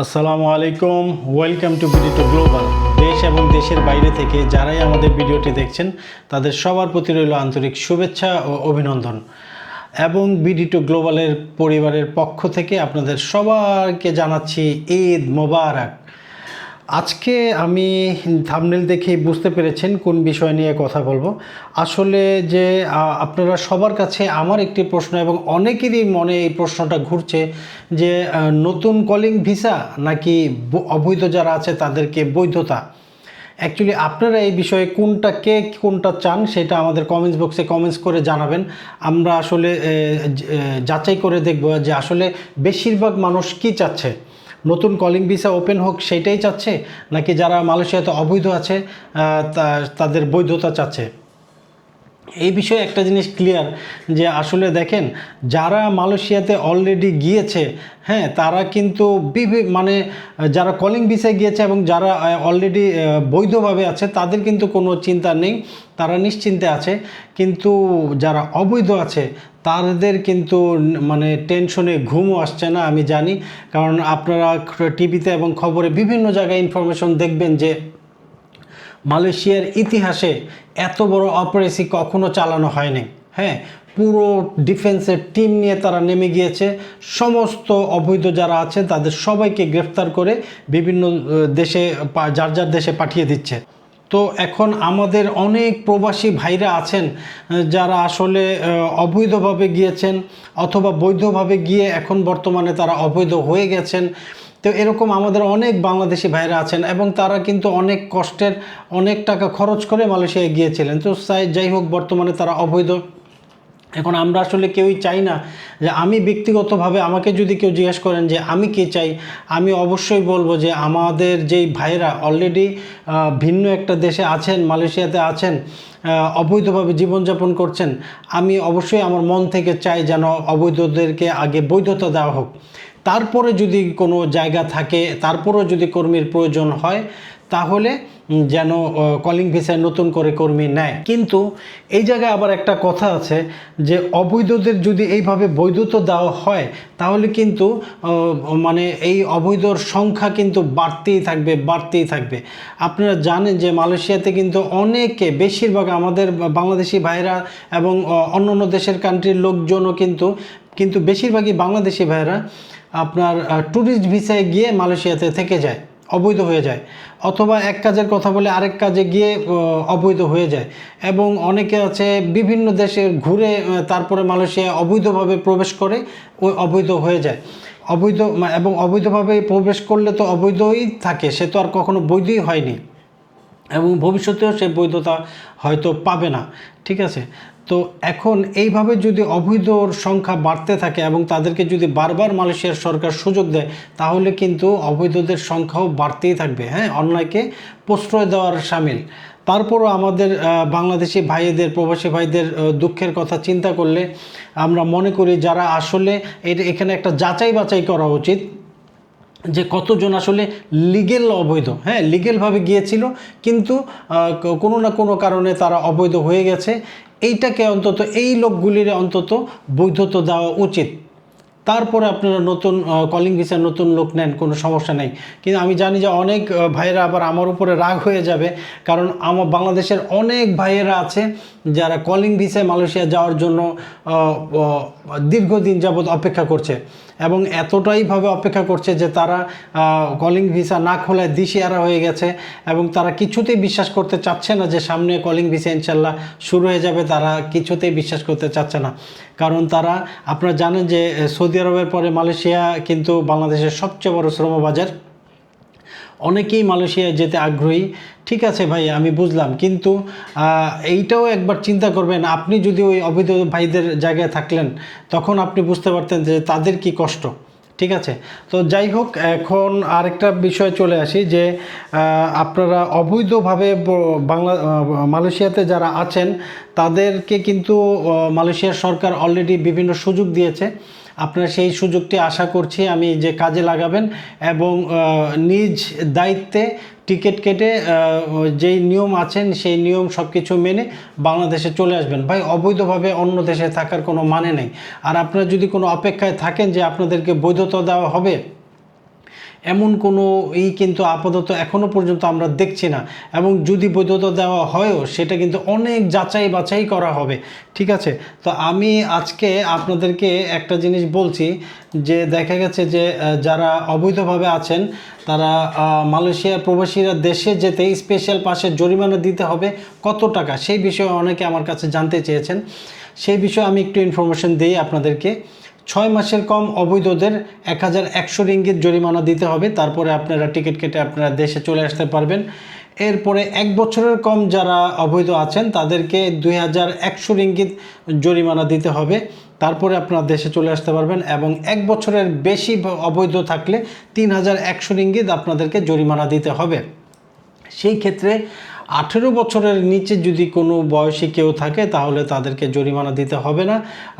আসসালামু আলাইকুম welcome to BD to global দেশ এবং দেশের বাইরে থেকে যারাই আমাদের ভিডিওটি দেখছেন, তাদের সবার প্রতি রইল আন্তরিক শুভেচ্ছা ও অভিনন্দন। এবং বিডি টু গ্লোবালের পরিবারের পক্ষ থেকে আপনাদের সবারকে জানাচ্ছি ঈদ মোবারক। আজকে আমি থামনেল দেখেই বুঝতে পেরেছেন কোন বিষয় নিয়ে কথা বলব। আসলে যে আপনারা সবার কাছে আমার একটি প্রশ্ন এবং অনেকেরই মনে এই প্রশ্নটা ঘুরছে যে নতুন কলিং ভিসা নাকি অবৈধ যারা আছে তাদেরকে বৈধতা? অ্যাকচুয়ালি আপনারা এই বিষয়ে কোনটা কে, কোনটা চান সেটা আমাদের কমেন্টস বক্সে কমেন্টস করে জানাবেন। আমরা আসলে যাচাই করে দেখব যে আসলে বেশিরভাগ মানুষ কি চাচ্ছে। নতুন কলিং ভিসা ওপেন হোক সেটাই চাচ্ছে? নাকি যারা মালয়েশিয়াতে অবৈধ আছে তাদের বৈধতা চাচ্ছে? এই বিষয়ে একটা জিনিস ক্লিয়ার যে আসলে দেখেন, যারা মালয়েশিয়াতে অলরেডি গিয়েছে হ্যাঁ তারা কিন্তু বিভি মানে যারা কলিং ভিসায় গিয়েছে এবং যারা অলরেডি বৈধভাবে আছে, তাদের কিন্তু কোনো চিন্তা নেই, তারা নিশ্চিন্তে আছে। কিন্তু যারা অবৈধ আছে, তাদের কিন্তু মানে টেনশনে ঘুমও আসছে না, আমি জানি। কারণ আপনারা টিভিতে এবং খবরে বিভিন্ন জায়গায় ইনফরমেশন দেখবেন যে, মালয়েশিয়ার ইতিহাসে এত বড় অপারেসি কখনো চালানো হয়নি। হ্যাঁ পুরো ডিফেন্সের টিম নিয়ে তারা নেমে গিয়েছে। সমস্ত অবৈধ যারা আছে, তাদের সবাইকে গ্রেফতার করে বিভিন্ন দেশে যার যার দেশে পাঠিয়ে দিচ্ছে। তো এখন আমাদের অনেক প্রবাসী ভাইরা আছেন যারা আসলে অবৈধভাবে গিয়েছেন অথবা বৈধভাবে গিয়ে এখন বর্তমানে তারা অবৈধ হয়ে গেছেন। তো এরকম আমাদের অনেক বাংলাদেশি ভাইরা আছেন এবং তারা কিন্তু অনেক কষ্টের, অনেক টাকা খরচ করে মালয়েশিয়ায় গিয়েছিলেন তো যাই- হোক, বর্তমানে তারা অবৈধ। এখন আমরা আসলে কেউই চাই না যে আমি ব্যক্তিগতভাবে আমাকে যদি কেউ জিজ্ঞেস করেন যে আমি কি চাই, আমি অবশ্যই বলব যে আমাদের যেই ভাইরা অলরেডি ভিন্ন একটা দেশে আছেন, মালয়েশিয়াতে আছেন অবৈধভাবে জীবনযাপন করছেন, আমি অবশ্যই আমার মন থেকে চাই যেন অবৈধদেরকে আগে বৈধতা দেওয়া হোক। তারপরে যদি কোনো জায়গা থাকে, তারপরেও যদি কর্মীর প্রয়োজন হয়, তাহলে যেন কলিং ভিসায় নতুন করে কর্মী নেয়। কিন্তু এই জায়গায় আবার একটা কথা আছে যে, অবৈধদের যদি এইভাবে বৈধতা দেওয়া হয়, তাহলে কিন্তু মানে এই অবৈধর সংখ্যা কিন্তু বাড়তেই থাকবে বাড়তেই থাকবে। আপনারা জানেন যে, মালয়েশিয়াতে কিন্তু অনেকে, বেশিরভাগ আমাদের বাংলাদেশি ভাইরা এবং অন্য অন্য দেশের কান্ট্রির লোকজনও কিন্তু কিন্তু বেশিরভাগই বাংলাদেশি ভাইরা আপনার ট্যুরিস্ট ভিসায় গিয়ে মালয়েশিয়াতে থেকে যায়, অবৈধ হয়ে যায়। অথবা এক কাজের কথা বলে আরেক কাজে গিয়ে অবৈধ হয়ে যায়। এবং অনেকে আছে বিভিন্ন দেশে ঘুরে তারপরে মালয়েশিয়া অবৈধভাবে প্রবেশ করে ওই অবৈধ হয়ে যায়। অবৈধ এবং অবৈধভাবে প্রবেশ করলে তো অবৈধই থাকে, সে তো আর কখনো বৈধই হয়নি। এবং ভবিষ্যতেও সে বৈধতা হয়তো পাবে না, ঠিক আছে? তো এখন এইভাবে যদি অবৈধর সংখ্যা বাড়তে থাকে এবং তাদেরকে যদি বারবার মালয়েশিয়ার সরকার সুযোগ দেয়, তাহলে কিন্তু অবৈধদের সংখ্যাও বাড়তেই থাকবে হ্যাঁ? অন্যায়কে প্রশ্রয় দেওয়ার সামিল। তারপরও আমাদের বাংলাদেশি ভাইদের, প্রবাসী ভাইদের দুঃখের কথা চিন্তা করলে আমরা মনে করি যারা আসলে এটা এখানে একটা যাচাই বাছাই করা উচিত। যে কতজন আসলে লিগেল অবৈধ হ্যাঁ লিগেলভাবে গিয়েছিল, কিন্তু কোনো না কোনো কারণে তারা অবৈধ হয়ে গেছে। এইটাকে অন্তত, এই লোকগুলির অন্তত বৈধত্ব দেওয়া উচিত। তারপরে আপনারা নতুন কলিং ভিসা নতুন লোক নেন কোনো সমস্যা নেই। কিন্তু আমি জানি যে অনেক ভাইয়েরা আবার আমার উপরে রাগ হয়ে যাবে কারণ আমার বাংলাদেশের অনেক ভাইয়েরা আছে যারা কলিং ভিসায় মালয়েশিয়া যাওয়ার জন্য দীর্ঘদিন যাবৎ অপেক্ষা করছে। এবং এতটাইভাবে অপেক্ষা করছে যে তারা কলিং ভিসা না খোলায় দিশেহারা হয়ে গেছে এবং তারা কিছুতেই বিশ্বাস করতে চাচ্ছে না যে সামনে কলিং ভিসা ইনশাল্লাহ শুরু হয়ে যাবে তারা কিছুতেই বিশ্বাস করতে চাচ্ছে না। কারণ তারা আপনারা জানেন যে আহ, সৌদি আরবের পরে মালয়েশিয়া কিন্তু বাংলাদেশের সবচেয়ে বড় শ্রমবাজার। অনেকেই মালয়েশিয়ায় যেতে আগ্রহী। ঠিক আছে ভাই, আমি বুঝলাম। কিন্তু এইটাও একবার চিন্তা করবেন, আপনি যদি ওই অবৈধ ভাইদের জায়গায় থাকলেন, তখন আপনি বুঝতে পারতেন যে তাদের কি কষ্ট। ঠিক আছে? তো যাই হোক, এখন আরেকটা বিষয় চলে আসি যে আপনারা অবৈধভাবে বাংলা মালয়েশিয়াতে যারা আছেন, তাদেরকে কিন্তু মালয়েশিয়ার সরকার অলরেডি বিভিন্ন সুযোগ দিয়েছে। আপনারা সেই সুযোগটি আশা করছি আমি যে কাজে লাগাবেন এবং নিজ দায়িত্বে টিকিট কেটে যেই নিয়ম আছেন সেই নিয়ম সব কিছু মেনে বাংলাদেশে চলে আসবেন। ভাই, অবৈধভাবে অন্য দেশে থাকার কোনো মানে নেই। আর আপনারা যদি কোনো অপেক্ষায় থাকেন যে আপনাদেরকে বৈধতা দেওয়া হবে এমন কোনো ই কিন্তু আপাতত এখনও পর্যন্ত আমরা দেখছি না। এবং যদি বৈধতা দেওয়া হয়ও সেটা কিন্তু অনেক যাচাই বাছাই করা হবে। ঠিক আছে? তো আমি আজকে আপনাদেরকে একটা জিনিস বলছি যে দেখা গেছে যে যারা অবৈধভাবে আছেন তারা আহ, মালয়েশিয়ার প্রবাসীরা দেশে যেতে স্পেশাল পাশে জরিমানা দিতে হবে কত টাকা? সেই বিষয়ে অনেকে আমার কাছে জানতে চেয়েছেন। সেই বিষয়ে আমি একটু ইনফরমেশন দিই আপনাদেরকে। ছয় মাসের কম অবৈধদের এক হাজার একশো রিঙ্গিত জরিমানা দিতে হবে। তারপরে আপনারা টিকিট কেটে আপনারা দেশে চলে আসতে পারবেন। এরপরে এক বছরের কম যারা অবৈধ আছেন, তাদেরকে দুই হাজার একশো রিঙ্গিত জরিমানা দিতে হবে। তারপরে আপনারা দেশে চলে আসতে পারবেন এবং এক বছরের বেশি অবৈধ থাকলে তিন হাজার একশো রিঙ্গিত আপনাদেরকে জরিমানা দিতে হবে। সেই ক্ষেত্রে আঠেরো বছরের নিচে যদি কোনো বয়সী কেউ থাকে, তাহলে তাদেরকে জরিমানা দিতে হবে না।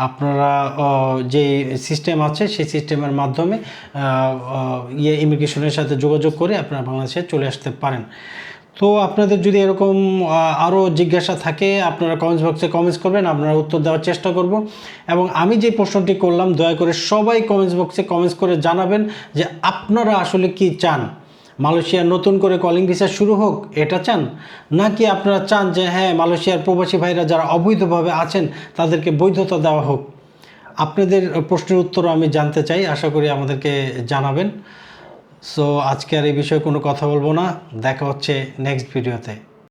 আপনারা যে সিস্টেম আছে, সেই সিস্টেমের মাধ্যমে ইয়ে ইমিগ্রেশনের সাথে যোগাযোগ করে আপনারা বাংলাদেশে চলে আসতে পারেন। তো আপনাদের যদি এরকম আরও জিজ্ঞাসা থাকে, আপনারা কমেন্টস বক্সে কমেন্টস করবেন, আপনারা উত্তর দেওয়ার চেষ্টা করব। এবং আমি যে প্রশ্নটি করলাম, দয়া করে সবাই কমেন্টস বক্সে কমেন্টস করে জানাবেন যে আপনারা আসলে কি চান। মালয়েশিয়ার নতুন করে কলিং ভিসা শুরু হোক, এটা চান? নাকি আপনারা চান যে হ্যাঁ মালয়েশিয়ার প্রবাসী ভাইরা যারা অবৈধভাবে আছেন, তাদেরকে বৈধতা দেওয়া হোক? আপনাদের প্রশ্নের উত্তর আমি জানতে চাই, আশা করি আমাদেরকে জানাবেন। সো আজকে আর এই বিষয়ে কোনো কথা বলব না। দেখা হচ্ছে নেক্সট ভিডিওতে